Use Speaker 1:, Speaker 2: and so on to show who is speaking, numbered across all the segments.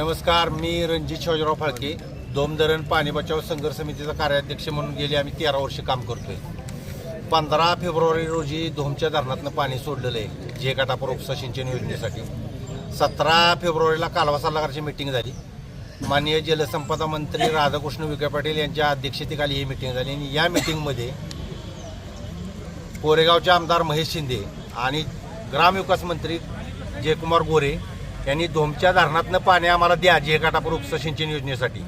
Speaker 1: नमस्कार मी रणजित शिवाजीराव फाळके दोमधरण पाणी बचाव संघर्ष समितीचा कार्याध्यक्ष म्हणून गेले. आम्ही तेरा वर्ष काम करतोय. पंधरा फेब्रुवारी रोजी धोमच्या धरणातनं पाणी सोडलेलं आहे जे काटापूर उपसा सिंचन योजनेसाठी. सतरा फेब्रुवारीला कालवा सल्लागारची मिटिंग झाली. माननीय जलसंपदा मंत्री राधाकृष्ण विखे पाटील यांच्या अध्यक्षतेखाली ही मिटिंग झाली. आणि या मिटिंगमध्ये कोरेगावचे आमदार महेश शिंदे आणि ग्रामविकास मंत्री जयकुमार गोरे यांनी धोमच्या धरणातनं पाणी आम्हाला द्या जे काटापूर उपसा सिंचन योजनेसाठी.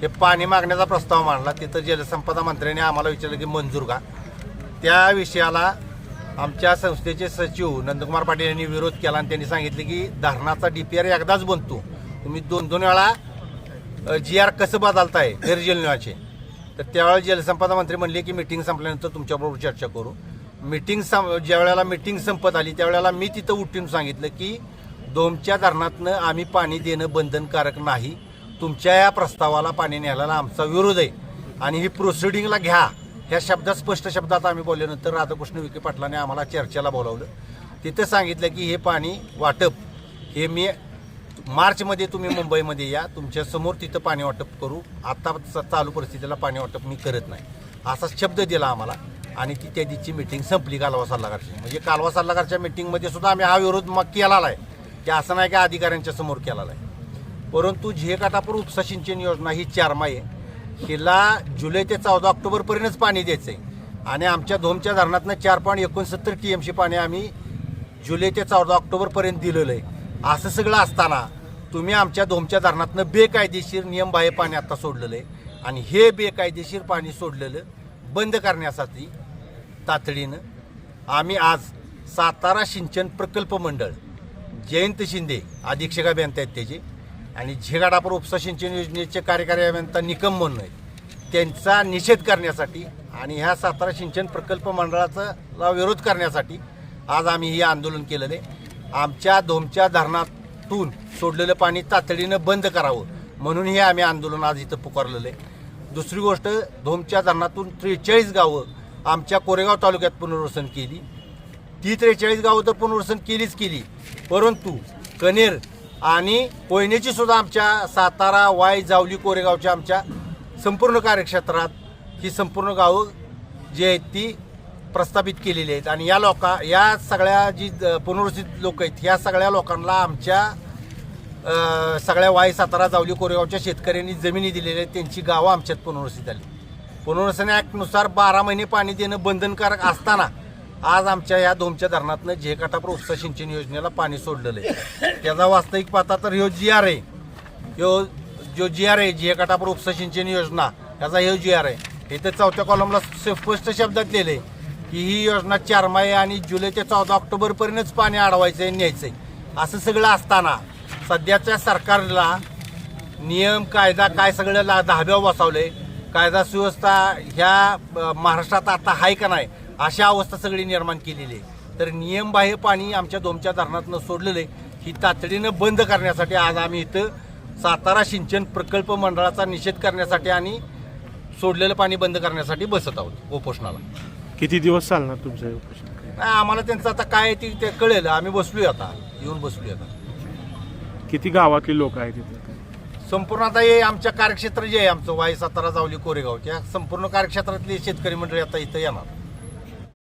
Speaker 1: हे पाणी मागण्याचा प्रस्ताव मांडला. तिथं जलसंपदा मंत्र्यांनी आम्हाला विचारलं की मंजूर का? त्या विषयाला आमच्या संस्थेचे सचिव नंदकुमार पाटील यांनी विरोध केला आणि त्यांनी सांगितले की धरणाचा आर एकदाच बनतो. तुम्ही दोन दोन वेळा जी आर कसं बदलताय? गैरजलन्याचे तर त्यावेळेला जलसंपदा मंत्री म्हणले की मिटिंग संपल्यानंतर तुमच्याबरोबर चर्चा करू. मिटिंग सं ज्या वेळेला मिटिंग संपत आली त्यावेळेला मी तिथं उठून सांगितलं की दोमच्या धरणातनं आम्ही पाणी देणं बंधनकारक नाही. तुमच्या या प्रस्तावाला पाणी न्यायला आमचा विरोध आहे. आणि ही प्रोसिडिंगला घ्या. ह्या शब्दात स्पष्ट शब्दात आम्ही बोलल्यानंतर राधाकृष्ण विखे पाटलाने आम्हाला चर्चेला बोलावलं. तिथं सांगितलं की हे पाणी वाटप. हे मी मार्चमध्ये तुम्ही मुंबईमध्ये या. तुमच्यासमोर तिथं पाणी वाटप करू. आत्ता चालू परिस्थितीला पाणी वाटप मी करत नाही. असा शब्द दिला आम्हाला. आणि ती त्या दिवशी मिटिंग संपली कालवा सल्लागारची. म्हणजे कालवा सल्लागारच्या मिटिंगमध्ये सुद्धा आम्ही हा विरोध मग केला आहे ते असं नाही का अधिकाऱ्यांच्या समोर केलेला आहे. परंतु झेकाटापूर उपसा सिंचन योजना ही चारमाही आहे. हिला जुलै ते चौदा ऑक्टोबरपर्यंतच पाणी द्यायचं आहे आणि आमच्या धोमच्या धरणातनं चार पॉईंट एकोणसत्तर टी एम सी पाणी आम्ही जुलै ते चौदा ऑक्टोबरपर्यंत दिलेलं आहे. असं सगळं असताना तुम्ही आमच्या धोमच्या धरणातनं बेकायदेशीर नियमबाह्य पाणी आता सोडलेलं आहे. आणि हे बेकायदेशीर पाणी सोडलेलं बंद करण्यासाठी तातडीनं आम्ही आज सातारा सिंचन प्रकल्प मंडळ जयंत शिंदे अधीक्षक अभियंता आहेत त्याचे. आणि झेगाडापूर उपसा सिंचन योजनेचे कार्यकारी अभियंता निकम म्हणून आहेत. त्यांचा निषेध करण्यासाठी आणि ह्या सातारा सिंचन प्रकल्प मंडळाचा विरोध करण्यासाठी आज आम्ही हे आंदोलन केलेलं आहे. आमच्या धोमच्या धरणातून सोडलेलं पाणी तातडीनं बंद करावं म्हणून हे आम्ही आंदोलन आज इथं पुकारलेलं आहे. दुसरी गोष्ट धोमच्या धरणातून त्रेचाळीस गावं आमच्या कोरेगाव तालुक्यात पुनर्वसन केली. ती त्रेचाळीस गावं तर पुनर्वसन केलीच केली. परंतु कनेर आणि कोयनेची सुद्धा आमच्या सातारा वाय जावली कोरेगावच्या आमच्या संपूर्ण कार्यक्षेत्रात ही संपूर्ण गावं जी आहेत ती प्रस्थापित केलेली आहेत. आणि या लोका या सगळ्या जी पुनर्वसित लोक आहेत या सगळ्या लोकांना आमच्या सगळ्या वाय सातारा जावली कोरेगावच्या शेतकऱ्यांनी जमिनी दिलेल्या आहेत. त्यांची गावं आमच्यात पुनर्वसित झाली. पुनर्वसन ॲक्टनुसार बारा महिने पाणी देणं बंधनकारक असताना आज आमच्या या दोमच्या धरणातनं जे काटापूर उपसा सिंचन योजनेला पाणी सोडलेलं आहे. त्याचा वास्तविक पाहता तर ह्यो जी आर आहे. ह्यो जो जी आर आहे जे काटापूर उपसा सिंचन योजना याचा ह्यो जी आर आहे. इथं चौथ्या कॉलमला स्पष्ट शब्दात लिहिले की ही योजना चार मे आणि जुलै ते चौदा ऑक्टोबरपर्यंतच पाणी अडवायचं आहे न्यायचं आहे असं सगळं असताना सध्याच्या सरकारला नियम कायदा काय सगळं ला दहाव्या बसावले कायदा सुव्यवस्था ह्या महाराष्ट्रात आता आहे का नाही अशा अवस्था सगळी निर्माण केलेली आहे. तर नियमबाह्य पाणी आमच्या दोमच्या धरणातनं सोडलेलं आहे. ही तातडीनं बंद करण्यासाठी आज आम्ही इथं सातारा सिंचन प्रकल्प मंडळाचा निषेध करण्यासाठी आणि सोडलेलं पाणी बंद करण्यासाठी बसत आहोत उपोषणाला.
Speaker 2: किती दिवस चालणार तुमचं हे उपोषण?
Speaker 1: नाही आम्हाला त्यांचं आता काय आहे ते ते कळेल. आम्ही बसलोय आता. येऊन बसलोय आता.
Speaker 2: किती गावातली लोक आहेत तिथे
Speaker 1: संपूर्ण आता हे आमच्या कार्यक्षेत्र जे आहे आमचं वाई सातारा जावली कोरेगाव त्या संपूर्ण कार्यक्षेत्रातले शेतकरी मंडळी आता इथं येणार.